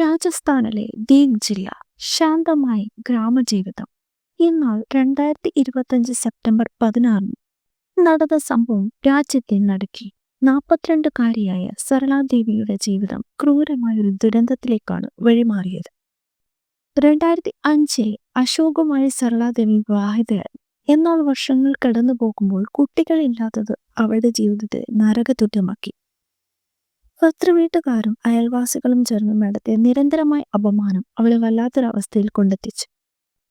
രാജസ്ഥാനിലെ ദീഗ് ജില്ല ശാന്തമായി ഗ്രാമജീവിതം. എന്നാൽ രണ്ടായിരത്തി ഇരുപത്തഞ്ച് സെപ്റ്റംബർ പതിനാറിന് നടന്ന സംഭവം രാജ്യത്തെ നടുക്കി. നാൽപ്പത്തിരണ്ടുകാരിയായ സരളാദേവിയുടെ ജീവിതം ക്രൂരമായൊരു ദുരന്തത്തിലേക്കാണ് വഴിമാറിയത്. രണ്ടായിരത്തി അഞ്ചിൽ അശോകുമായി സരളാദേവി വിവാഹിതയായി. എന്നാൽ വർഷങ്ങൾ കടന്നു പോകുമ്പോൾ കുട്ടികളില്ലാത്തത് അവളുടെ ജീവിതത്തെ നരകതുല്യമാക്കി. ഭർത്തൃവീട്ടുകാരും അയൽവാസികളും ചേർന്ന് നടത്തിയ നിരന്തരമായ അപമാനം അവളെ വല്ലാത്തൊരവസ്ഥയിൽ കൊണ്ടെത്തിച്ചു.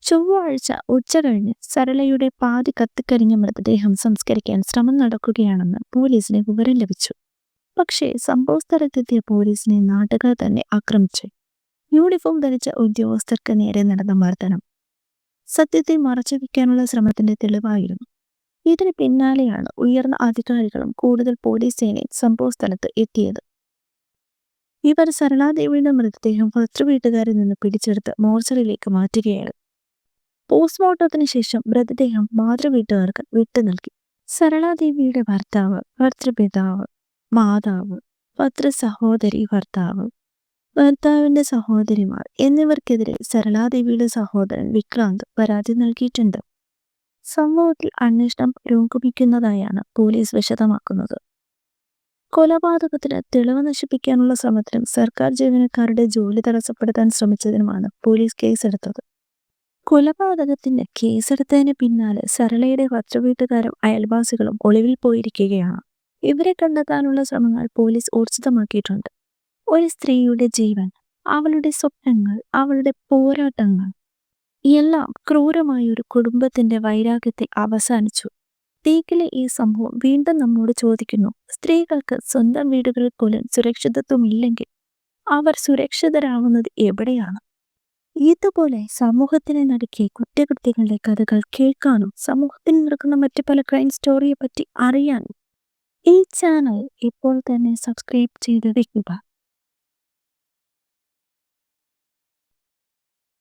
ചൊവ്വാഴ്ച ഉച്ച കഴിഞ്ഞ് സരളയുടെ പാതി കത്തിക്കരിഞ്ഞ മൃതദേഹം സംസ്കരിക്കാൻ ശ്രമം നടക്കുകയാണെന്ന് പോലീസിന് വിവരം ലഭിച്ചു. പക്ഷേ സംഭവസ്ഥലത്തെത്തിയ പോലീസിനെ നാട്ടുകാർ തന്നെ ആക്രമിച്ചു. യൂണിഫോം ധരിച്ച ഉദ്യോഗസ്ഥർക്ക് നേരെ നടന്ന മർദ്ദനം. സത്യത്തെ മറച്ചുവെക്കാനുള്ള ശ്രമത്തിന്റെ തെളിവായിരുന്നു. ഇതിന് പിന്നാലെയാണ് ഉയർന്ന അധികാരികളും കൂടുതൽ പോലീസ് സേനയും സംഭവസ്ഥലത്ത് എത്തിയത്. ഇവർ സരളാദേവിയുടെ മൃതദേഹം ഭർത്തൃവീട്ടുകാരിൽ നിന്ന് പിടിച്ചെടുത്ത് മോർച്ചറിയിലേക്ക് മാറ്റുകയാണ്. പോസ്റ്റ്മോർട്ടത്തിന് ശേഷം മൃതദേഹം മാതൃവീട്ടുകാർക്ക് വിട്ടു നൽകി. സരളാദേവിയുടെ ഭർത്താവ് ഭർത്തൃപിതാവ് മാതാവ് ഭർത്തൃ സഹോദരി ഭർത്താവ് ഭർത്താവിന്റെ സഹോദരിമാർ എന്നിവർക്കെതിരെ സരളാദേവിയുടെ സഹോദരൻ വിക്രാന്ത് പരാതി നൽകിയിട്ടുണ്ട്. സംഭവത്തിൽ അന്വേഷണം പുരോഗമിക്കുന്നതായാണ് പോലീസ് വിശദമാക്കുന്നത്. കൊലപാതകത്തിന് തെളിവ് നശിപ്പിക്കാനുള്ള ശ്രമത്തിനും സർക്കാർ ജീവനക്കാരുടെ ജോലി തടസ്സപ്പെടുത്താൻ ശ്രമിച്ചതിനുമാണ് പോലീസ് കേസെടുത്തത്. കൊലപാതകത്തിന്റെ കേസെടുത്തതിന് പിന്നാലെ സരളയുടെ ഭർത്തൃവീട്ടുകാരും അയൽവാസികളും ഒളിവിൽ പോയിരിക്കുകയാണ്. ഇവരെ കണ്ടെത്താനുള്ള ശ്രമങ്ങൾ പോലീസ് ഊർജിതമാക്കിയിട്ടുണ്ട്. ഒരു സ്ത്രീയുടെ ജീവൻ അവളുടെ സ്വപ്നങ്ങൾ അവളുടെ പോരാട്ടങ്ങൾ എല്ലാം ക്രൂരമായ ഒരു കുടുംബത്തിന്റെ വൈരാഗ്യത്തെ അവസാനിച്ചു. തീക്കിലെ ഈ സംഭവം വീണ്ടും നമ്മോട് ചോദിക്കുന്നു. സ്ത്രീകൾക്ക് സ്വന്തം വീടുകളിൽ പോലും സുരക്ഷിതത്വമില്ലെങ്കിൽ അവർ സുരക്ഷിതരാവുന്നത് എവിടെയാണ്? ഇതുപോലെ സമൂഹത്തിന് നടക്കിയ കുറ്റകൃത്യങ്ങളുടെ കഥകൾ കേൾക്കാനും സമൂഹത്തിന് നടക്കുന്ന മറ്റു പല ക്രൈം സ്റ്റോറിയെ പറ്റി അറിയാനും ഈ ചാനൽ ഇപ്പോൾ തന്നെ സബ്സ്ക്രൈബ് ചെയ്ത് വെക്കുക.